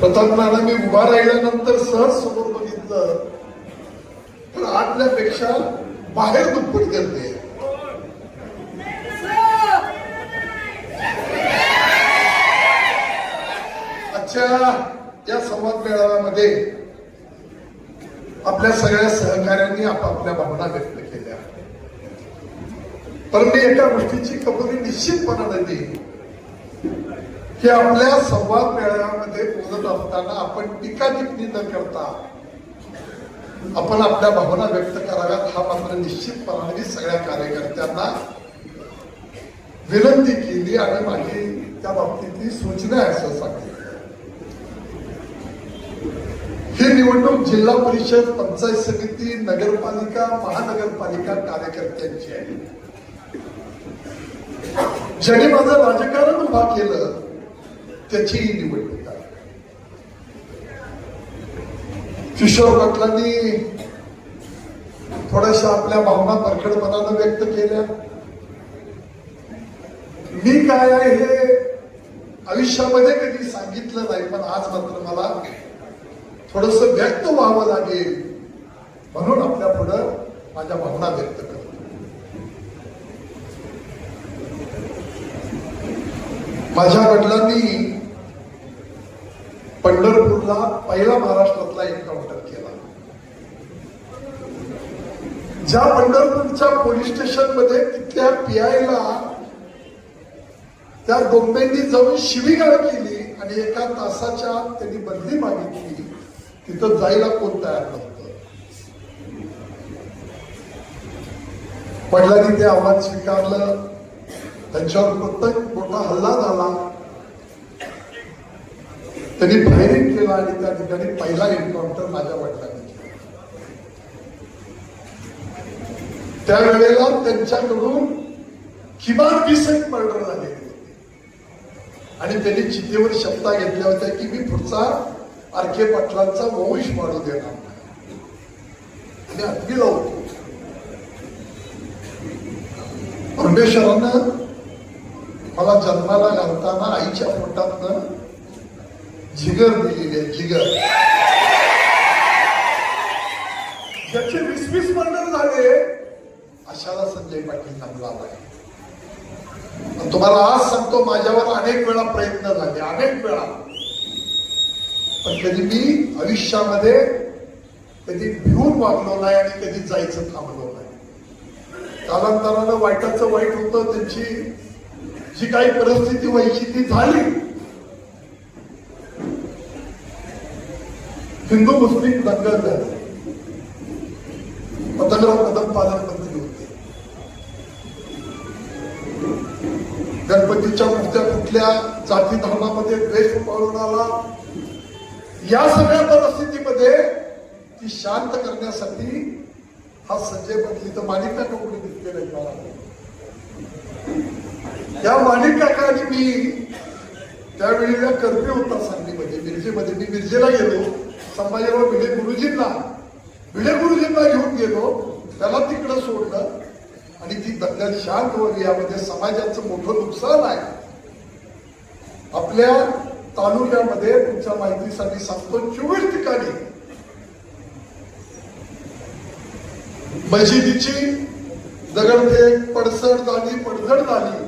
या मी उभा राहिल्यानंतर सहज समोर बघितलं. तर आतल्यापेक्षा बाहेर दुप्पट करते अच्छा आजच्या या संवाद मेळाव्यामध्ये आपल्या सगळ्या सहकाऱ्यांनी आपापल्या भावना व्यक्त केल्या. पण मी एका गोष्टीची कबुली निश्चितपणाने देईन. की आपल्या संवाद मेळाव्यामध्ये बोलत असताना आपण टीका टिप्पणी न करता आपण आपल्या भावना व्यक्त कराव्यात हा मात्र निश्चितपणाने मी सगळ्या कार्यकर्त्यांना विनंती केली आणि माझी त्या बाबतीतली सूचना आहे असं सांगितलं ही निवडणूक जिल्हा परिषद पंचायत समिती नगरपालिका महानगरपालिका कार्यकर्त्यांची आहे. ज्यांनी माझं राजकारण उभा केलं त्याची ही निवडणूक आहे किशोर पाटलांनी थोड्याशा आपल्या भावना परखडपणानं व्यक्त केल्या. मी काय आहे हे आयुष्यामध्ये कधी सांगितलं नाही पण आज मात्र मला थोडस व्यक्त व्हावं लागेल म्हणून आपल्या पुढं माझ्या भावना व्यक्त करतो. माझ्या वडिलांनी पंढरपूरला पहिला महाराष्ट्रातला एन्काउंटर केला. ज्या पंढरपूरच्या पोलीस स्टेशनमध्ये तिथल्या पीआयला त्या गोंबेंनी जाऊन शिवीगाळ केली आणि एका तासाच्या त्यांनी बदली मागितली. तिथं जायला कोण तयार नव्हतं. वडिलांनी ते आव्हान स्वीकारलं. त्यांच्यावर प्रत्येक मोठा हल्ला झाला. त्यांनी फायरिंग केला आणि त्या ठिकाणी पहिला एन्काउंटर माझ्या वडिलांनी त्यावेळेला त्यांच्याकडून किमान वीस एक मर्डर झालेले होते. आणि त्यांनी चितेवर शब्दा घेतल्या होत्या की मी पुढचा आरके पाटलांचा वंश मारू देणार नाही. आणि अगदी लावतो परमेश्वरानं मला जन्माला घालताना आईच्या पोटातनं जिगर दिलेली आहे जिगर ज्याचे वीस वीस मंडळ झाले अशाला संजय पाटील नाम आहे तुम्हाला आज सांगतो माझ्यावर अनेक वेळा प्रयत्न झाले अनेक वेळा. पण कधी मी आयुष्यामध्ये कधी भिवून वागलो नाही आणि कधी जायचं थांबलो नाही. कालांतरानं वाईटाचं वाईट होतं त्यांची जी काही परिस्थिती व्हायची ती झाली. हिंदू मुस्लिम दंगल झाली पतंगराव कदम पालकमंत्री होते गणपतीच्या मूर्त्या कुठल्या जाती धर्मामध्ये द्वेष पळवणारा आला या सगळ्या परिस्थितीमध्ये ती शांत करण्यासाठी हा संजय पाटील तर मालिका कोणी दिसलेला मला या माणिक काका आणि मी त्यावेळेला कर्फ्यू होता सांगलीमध्ये मिरजेमध्ये. मी मिरजेला गेलो. संभाजीराव भिडे गुरुजींना भिडे गुरुजींना घेऊन गेलो. त्याला तिकडं सोडलं. आणि ती दंगल शांत होती यामध्ये समाजाचं मोठं नुकसान आहे. आपल्या तालुक्यामध्ये तुमच्या माहितीसाठी सांगतो चोवीस ठिकाणी. मशिदीची दगडफेक पडसड झाली पडझड झाली.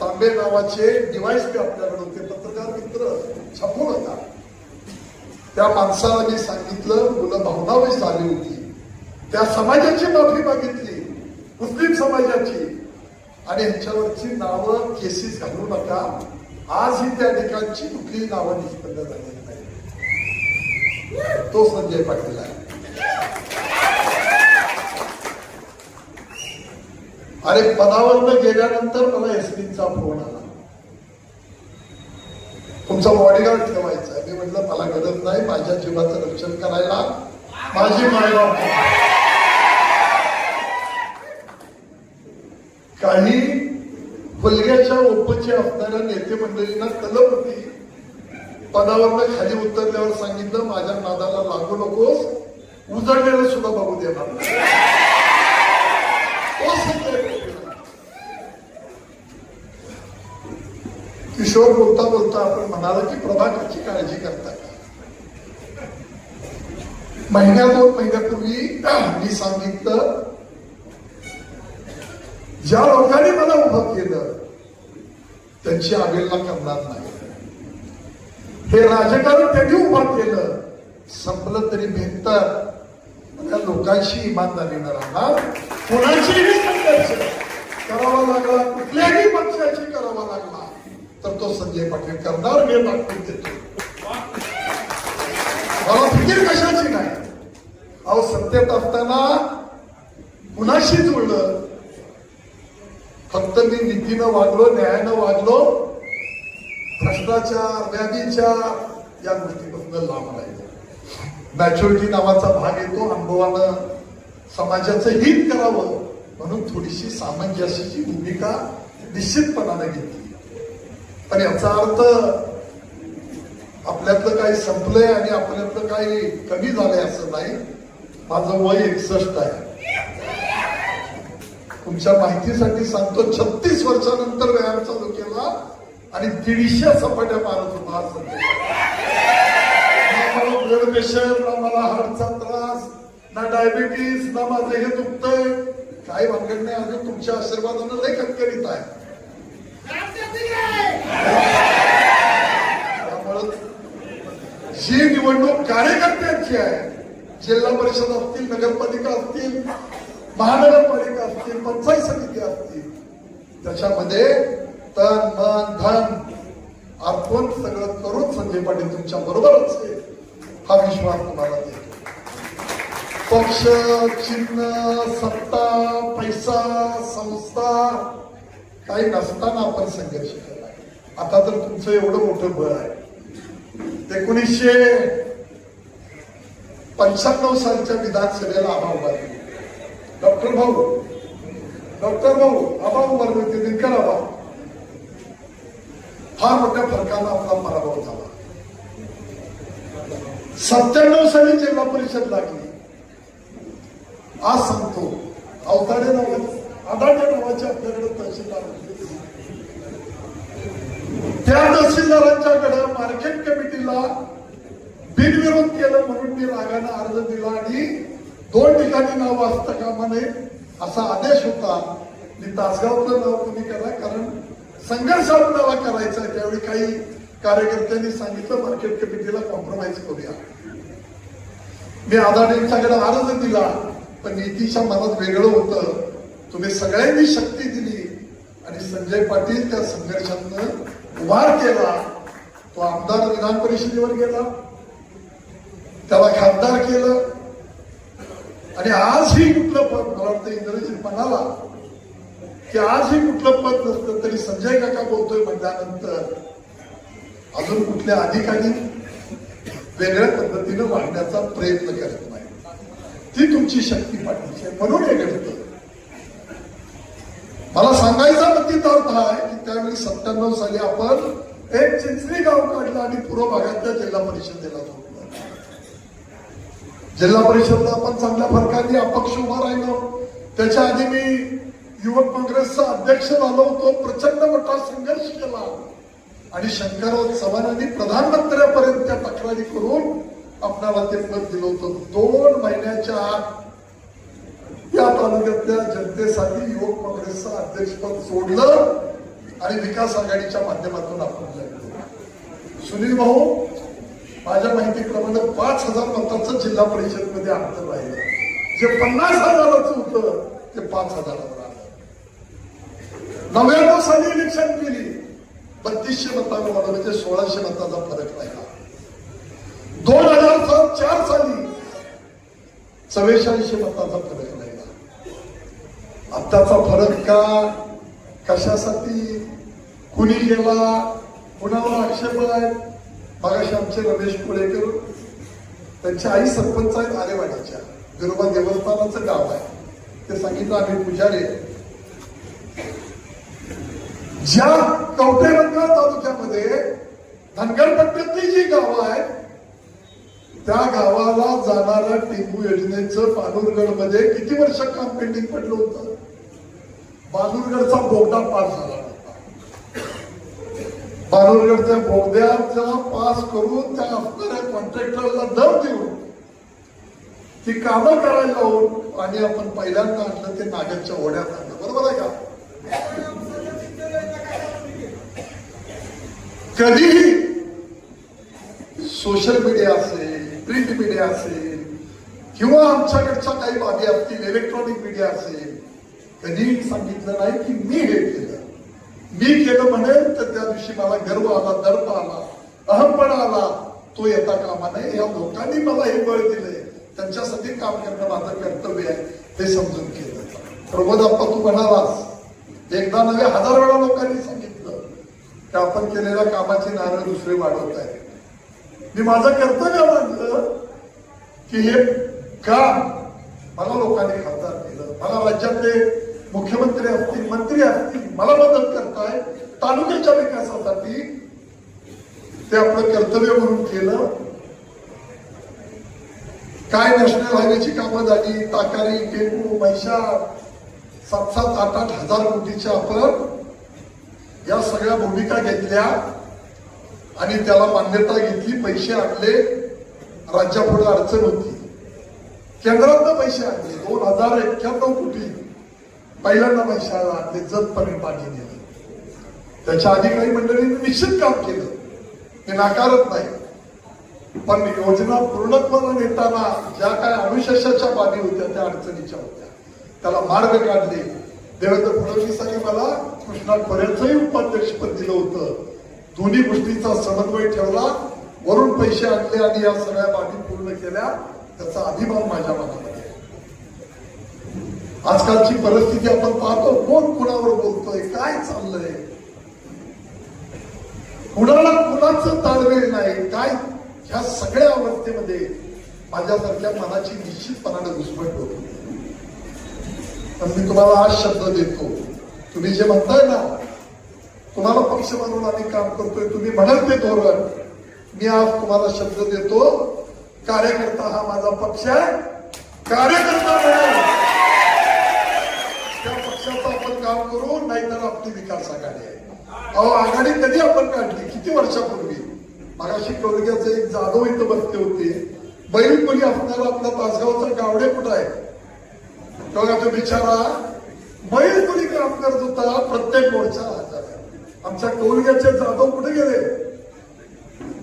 तांबे नावाचे डिव्हाइस बी आपल्याकडे होते. पत्रकार मित्र छापून होता. त्या माणसाला मी सांगितलं मुलं भावनावेश झाली होती. त्या समाजाची माफी मागितली मुस्लिम समाजाची. आणि यांच्यावरची नावं केसेस घालू नका. आजही त्या ठिकाणची कुठलीही नावं निष्पन्न झालेली नाही. तो संजय पाटील आहे. अरे पदावर गेल्यानंतर मला एसपीचा फोन आला. तुमचा बॉडीगार्ड ठेवायचा मी म्हटलं मला गरज नाही माझ्या जीवाचं रक्षण करायला माझी मायबाप काही फुलग्याच्या ओपचे असणाऱ्या नेते मंडळींना कलम होती पदावरनं खाली उतरल्यावर सांगितलं माझ्या नादाला लागू नकोस उजळलेलं सुद्धा बघू देणार किशोर बोलता बोलता आपण म्हणाला की प्रभाकरची काळजी करता महिन्या दोन महिन्यापूर्वी मी सांगितलं ज्या लोकांनी मला उभं केलं त्यांची अवेलना करणार नाही. हे राजकारण त्यांनी उभं केलं संपलं तरी भेटतात त्या या लोकांशी इमानदारीनं राहणार कोणाशीही संघर्ष करावा लागला कुठल्याही तर संजय पाटील करणार मी दाखवून देतो. मला फिकीर कशाची नाही? अहो सत्तेत असताना कुणाशी जुळलं? फक्त मी नीतीनं वागलो न्यायानं वागलो भ्रष्टाचार व्याधीच्या या गोष्टीपासून लांब राहिलो मॅच्युरिटी नावाचा भाग येतो अनुभवानं समाजाचं हित करावं म्हणून थोडीशी सामंजस्याची भूमिका निश्चितपणानं घेतली. पण याचा अर्थ आपल्यातलं काही संपलंय आणि आपल्यातलं काही कमी झालंय असं नाही. माझं वय एकसष्ट आहे. तुमच्या माहितीसाठी सांगतो छत्तीस वर्षानंतर व्यायाम चालू केला आणि दीडशे सपाट्या मारत होता मला ब्लड प्रेशर ना मला हार्टचा त्रास ना डायबिटीस ना माझं हे दुखतंय. काही भानगड नाही अजून तुमच्या आशीर्वादानं लय कणकरीत आहे त्यामुळं जी निवडणूक कार्यकर्त्यांची आहे. जिल्हा परिषद असतील नगरपालिका असतील महानगरपालिका असतील पंचायत समिती असतील. त्याच्यामध्ये तन मन धन आपण सगळं करून संजय पाटील तुमच्या बरोबरच आहे. हा विश्वास तुम्हाला देतो. पक्ष चिन्ह सत्ता पैसा संस्था काही नसताना आपण संघर्ष केला आता तर तुमचं एवढं मोठं बळ आहे. एकोणीसशे पंच्याण्णव सालच्या विधानसभेला अभाव उभारले डॉक्टर भाऊ डॉक्टर भाऊ आबा उभारले होते दिनकर आबा फार मोठ्या फरकानं आपला पराभव झाला. सत्त्याण्णव साली जिल्हा परिषद लागली. आज सांगतो अवताडे नावाचे आदाच्या नावाचे आपल्याकडे तहसीलदार त्या तहसीलदारांच्या मार्केट कमिटीला बिनविरोध केलं म्हणून मी रागानं अर्ज दिला आणि दोन ठिकाणी नाव वाचता कामा नये असा आदेश होता. मी तासगावचं नाव कमी करा कारण संघर्ष आपल्याला करायचा आहे त्यावेळी काही कार्यकर्त्यांनी सांगितलं मार्केट कमिटीला कॉम्प्रोमाइज करूया. मी आदाडेंच्याकडे अर्ज दिला पण नीतीच्या मनात वेगळं होतं. तुम्ही सगळ्यांनी शक्ती दिली आणि संजय पाटील त्या संघर्षातनं उभार केला. तो आमदार विधान परिषदेवर गेला. त्याला खासदार केलं. आणि आजही कुठलं पद मला वाटतं इंग्रजीत म्हणाला की आजही कुठलं पद नसतं तरी संजय काका बोलतोय म्हटल्यानंतर अजून कुठल्या अधिकारी वेगळ्या पद्धतीनं वाढण्याचा प्रयत्न करत नाही ती तुमची शक्ती पाठीची आहे म्हणून हे घडतं. मला सांगायचा नक्कीच अर्थ आहे की त्यावेळी सत्त्याण्णव साली आपण एक चिंचणी गाव काढलं आणि पूर्व भागातल्या जिल्हा परिषदेला जोडलं. जिल्हा परिषदला आपण चांगल्या फरकाने अपक्ष उभा राहिलो. त्याच्या आधी मी युवक काँग्रेसचा अध्यक्ष झालो होतो प्रचंड मोठा संघर्ष केला. आणि शंकरराव चव्हाणांनी प्रधानमंत्र्यापर्यंत त्या तक्रारी करून आपल्याला ते पद दिलं होतं? दोन महिन्याच्या आत या तालुक्यातल्या जनतेसाठी युवक काँग्रेसचं अध्यक्षपद सोडलं आणि विकास आघाडीच्या माध्यमातून आपण सुनील भाऊ माझ्या माहितीप्रमाणे पाच हजार मतांचं जिल्हा परिषदमध्ये अंतर राहिलं. जे पन्नास हजाराचं होतं ते पाच हजारावर आलं. नव्याण्णव साली इलेक्शन केली. बत्तीसशे मतांवर म्हणजे सोळाशे मतांचा फरक राहिला. दोन हजार सात चार साली चव्वेचाळीसशे मतांचा फरक राहिला. आत्ताचा फरक का? कशासाठी? कुणी गेला? कुणावर आक्षेप आहे? मागाशी आमचे रमेश कुळेकर त्यांची आई सरपंच आहेत आरेवाड्याच्या गरोबा देवस्थानाचं गाव आहे. ते सांगितलं आम्ही पुजारे ज्या ज्या कवटेमंगळ तालुक्यामध्ये धनगर पट्ट्यातली जी गावं आहेत त्या गावाला जाणाऱ्या टिंबू योजनेचं पालुरगडमध्ये किती वर्ष काम पेंडिंग पडलं होतं? बालुरगडचा बोगदा पार झाला. होता बोगद्याचा पास करून त्या असणाऱ्या कॉन्ट्रॅक्टरला दर देऊन ती कामं करायला लावून आणि आपण पहिल्यांदा आणलं ते नागरच्या ओढ्यात आणलं. बरोबर आहे का? कधीही सोशल मीडिया असेल प्रिंट मीडिया असेल किंवा आमच्याकडच्या काही बाबी असतील इलेक्ट्रॉनिक मीडिया असेल कधीही सांगितलं नाही की मी हे केलं. मी केलं म्हणेल तर त्या दिवशी मला गर्व आला दर्प आला. अहमपणा आला. तो येता कामा नये या लोकांनी मला हे बळ दिलंय त्यांच्यासाठी काम करणं माझं कर्तव्य आहे. ते समजून केलं. प्रमोद तू म्हणालास एकदा नव्हे हजार वेळा लोकांनी सांगितलं की आपण केलेल्या कामाची नारळ दुसरे वाढवत आहे मी माझं कर्तव्य मानलं की हे काम मला लोकांनी खासदार केलं. मला राज्यातले मुख्यमंत्री असतील मंत्री असतील मला मदत करताय तालुक्याच्या विकासासाठी ते आपलं कर्तव्य म्हणून केलं. काय नॅशनल हायवेची कामं झाली ताकारी केकू मैशा सात सात आठ आठ हजार कोटीच्या आपण या सगळ्या भूमिका घेतल्या आणि त्याला मान्यता घेतली पैसे आणले. राज्यापुढे अडचण होती. केंद्रातनं पैसे आणले दोन हजार एक्क्याण्णव कोटी. पहिल्यांदा पैशाला आणले जतपणे पाणी दिलं त्याच्या आधी काही मंडळींनी निश्चित काम केलं. हे नाकारत नाही. पण योजना पूर्णत्वाला नेताना ज्या काय अनुशेषाच्या बाबी होत्या त्या अडचणीच्या होत्या. त्याला मार्ग काढले. देवेंद्र फडणवीसांनी मला कृष्णा खोऱ्याचंही उपाध्यक्षपद दिलं होतं. दोन्ही गोष्टीचा समन्वय ठेवला. वरून पैसे आणले आणि या सगळ्या बाबी पूर्ण केल्या. त्याचा अभिमान माझ्या मनामध्ये आजकालची परिस्थिती आपण पाहतो कोण कुणावर बोलतोय काय चाललंय? कुणाला कुणाचं ताळमेळ नाही काय ह्या सगळ्या अवस्थेमध्ये माझ्यासारख्या मनाची निश्चितपणाने घुसमट होती पण मी तुम्हाला आज शब्द देतो. तुम्ही जे म्हणताय ना तुम्हाला पक्ष म्हणून आम्ही काम करतोय तुम्ही म्हणत ते धोरण. मी आज तुम्हाला शब्द देतो कार्यकर्ता हा माझा पक्ष आहे. कार्यकर्ता म्हणून आपली विकास आघाडी आहे. अहो आघाडी कधी आपण काढली? किती वर्षापूर्वी? मगाशी कोलग्याचे एक जाधव इथं बसले होते. बैल कोणी असणारा आपला तासगावचा गावडे कुठं आहे? बघा तो बिचारा बैल कोणी काम करत होता? प्रत्येक मोर्चा हजर आमच्या कोलग्याचे जाधव कुठे गेले?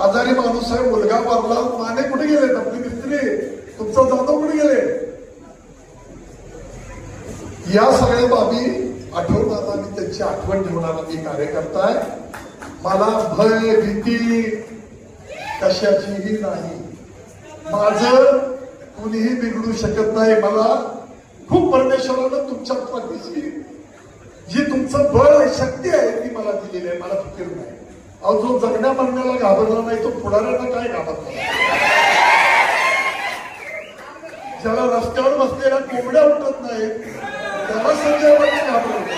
आजारी माणूस आहे मुलगा मारला माने कुठे गेले आपली मिस्त्री तुमचा जाधव कुठे गेले? या सगळ्या बाबी आठवतात. आणि आठवण ठेवणारा मी कार्यकर्ता आहे. मला भय भीती कशाचीही नाही. माझं कुणीही बिघडू शकत नाही. मला खूप परमेश्वरानं तुमच्या पतीची जी तुमचं बळ शक्ती आहे ती मला दिलेली आहे. मला फिकीर नाही. अहो जो जगण्या मरण्याला घाबरला नाही तो पुढाऱ्यांना काय घाबरला ज्याला रस्त्यावर बसलेल्या कोंबड्या उठत नाहीत त्याला संजय घाबरला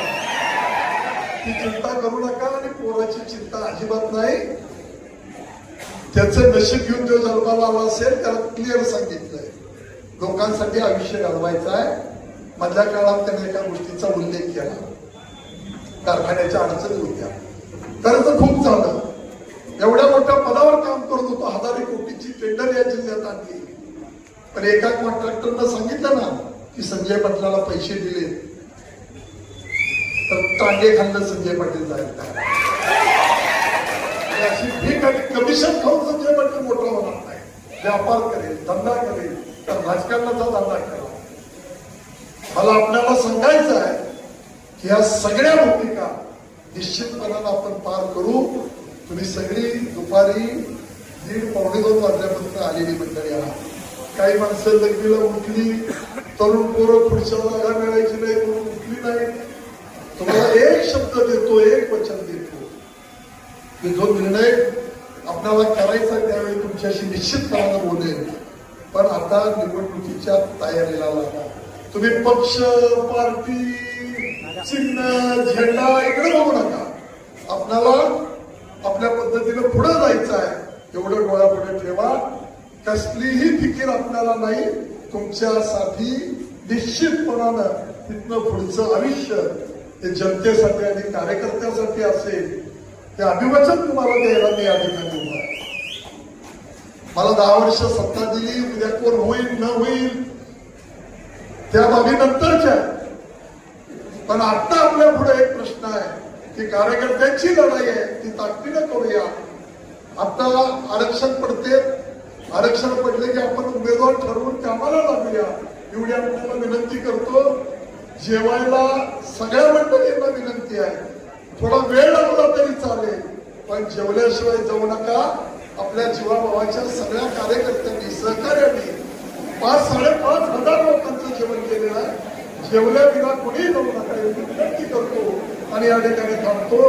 ती चिंता करू नका आणि पोराची चिंता अजिबात नाही. त्याचं नशीब घेऊन जो जन्माला आला असेल त्याला क्लिअर सांगितलंय. लोकांसाठी आयुष्य घालवायचं आहे. मधल्या काळात त्याने एका गोष्टीचा उल्लेख केला. कारखान्याच्या अडचणी होत्या. कर्ज खूप झालं. एवढ्या मोठ्या पदावर काम करत होतो हजारे कोटीची टेंडर या जिल्ह्यात आणली. पण एका कॉन्ट्रॅक्टरनं सांगितलं ना की संजय पटलाला पैसे दिले तर टांगे खाल्लं संजय पाटील जाईल. अशी कमिशन खाऊन संजय पाटील मोठा होणार नाही. व्यापार करेल धंदा करेल तर राजकारणाचा धंदा करा. मला आपल्याला सांगायचं आहे की या सगळ्या भूमिका निश्चितपणानं आपण पार करू. तुम्ही सगळी दुपारी दीड पावणे दोन वाजल्यापर्यंत आलेली मंडळी आहात. काही माणसं लग्नीला उठली तरुण पोरं पुढच्या जागा मिळायची नाही म्हणून उठली नाही एक शब्द देतो एक वचन देतो. की जो निर्णय आपल्याला करायचा त्यावेळी तुमच्याशी निश्चितपणानं बोलेल पण आता निवडणुकीच्या तयारीला लागा. तुम्ही पक्ष पार्टी चिन्ह झेंडा इकडे बघू नका. आपल्याला आपल्या पद्धतीने पुढे जायचं आहे. एवढं डोळ्यापुढे ठेवा. कसलीही फिकीर आपल्याला नाही. तुमच्यासाठी निश्चितपणानं तिथनं पुढचं आयुष्य ते जनतेसाठी आणि कार्यकर्त्यासाठी असेल ते अभिवचन तुम्हाला द्यायला मी या ठिकाणी उभा मला दहा वर्ष सत्ता दिली उद्या कोण होईल न होईल त्या बाबी नंतरच्या पण आता आपल्या पुढे एक प्रश्न आहे की कार्यकर्त्यांची लढाई आहे ती ताकदीनं करूया. आता आरक्षण पडते आरक्षण पडले की आपण उमेदवार ठरवून कामाला लागूया. एवढी आपल्याला विनंती करतो. जेवायला सगळ्या मंडळींना विनंती आहे. थोडा वेळ लागला तरी चालेल पण जेवल्याशिवाय जाऊ नका. आपल्या जीवाभावाच्या सगळ्या कार्यकर्त्यांनी सहकार्यांनी पाच साडेपाच हजार लोकांचं जेवण केलेलं आहे. जेवल्या विना कोणीही जाऊ नका. एवढी विनंती करतो आणि या ठिकाणी थांबतो.